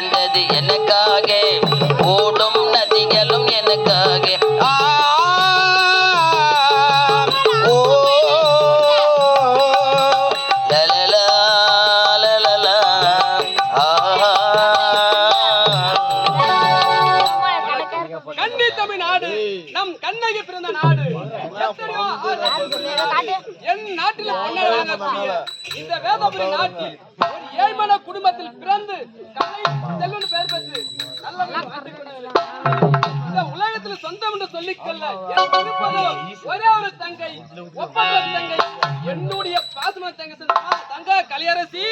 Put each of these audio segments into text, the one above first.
பிறந்தது எனக்காக. ஓடும் நதிகளும் எனக்காக. ஆ, ஓ, லலலா, லலலா, ஆஹா. கன்னி தமிழ்நாடு நம் கண்ணகி பிறந்த நாடு. எத்தனையோ ஆறு என் நாட்டில் இந்த வேதபுரி நாட்டில் ஏழ்மன குடும்பத்தில் பிறந்து கலை செல்வன் பெயர் பெற்று நல்ல இந்த உலகத்தில் சொந்தம் என்று சொல்லிக்கொள்ள எனக்கு ஒரே ஒரு தங்கை ஒப்பற்ற தங்கை என்னுடைய பாசம தங்கை சொன்னா, தங்க கலியரசி.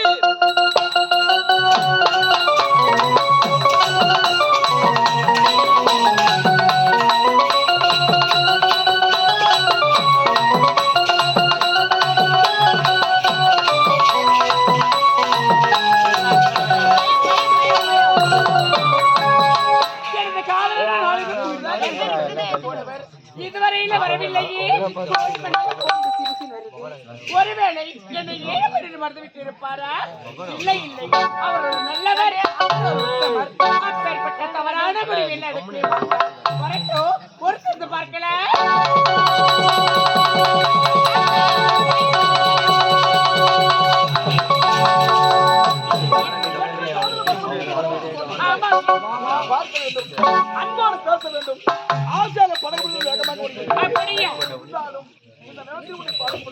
ஒருவேளை என்னை ஏன் மறந்து விட்டு இருப்பாரா இல்லை இல்லை அவர் ஒரு நல்லவர் அப்பேற்பட்ட தவறான முடிவில் எடுக்கவே வரட்டும் பொறுத்திருந்து பார்க்கலாம் அன்பான பேச வேண்டும் ஆசியால படகுள்ள வேகமாக ஓடுகிறது. அப்படியா இருந்தாலும்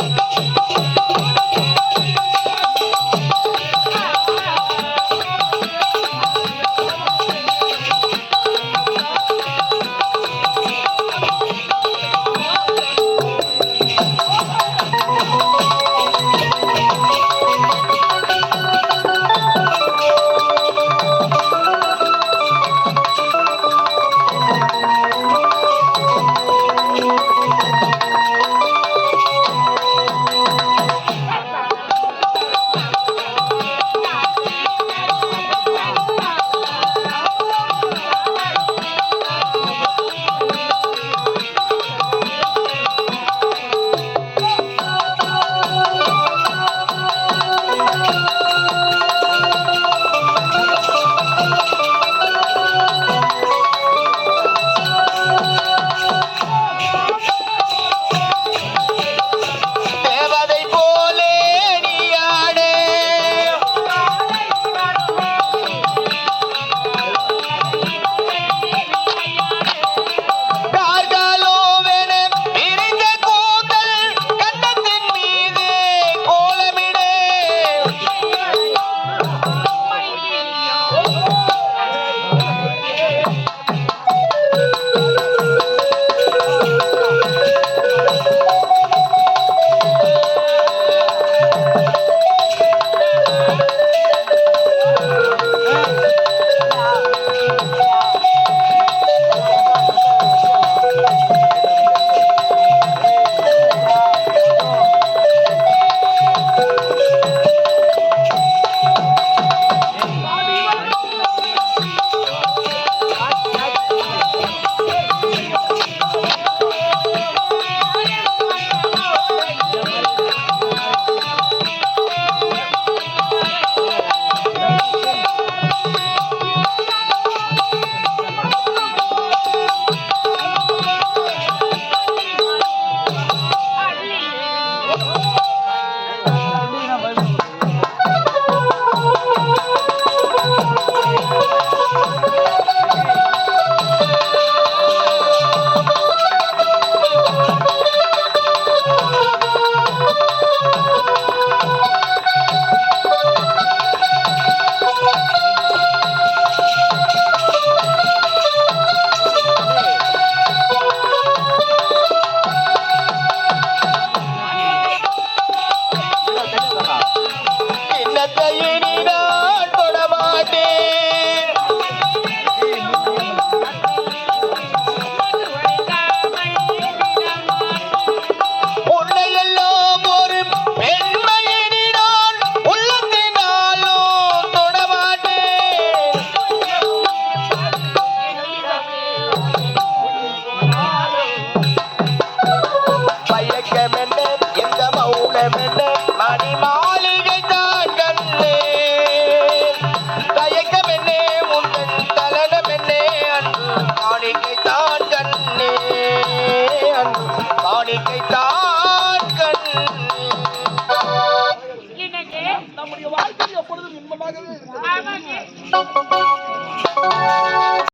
பொழுது ஆ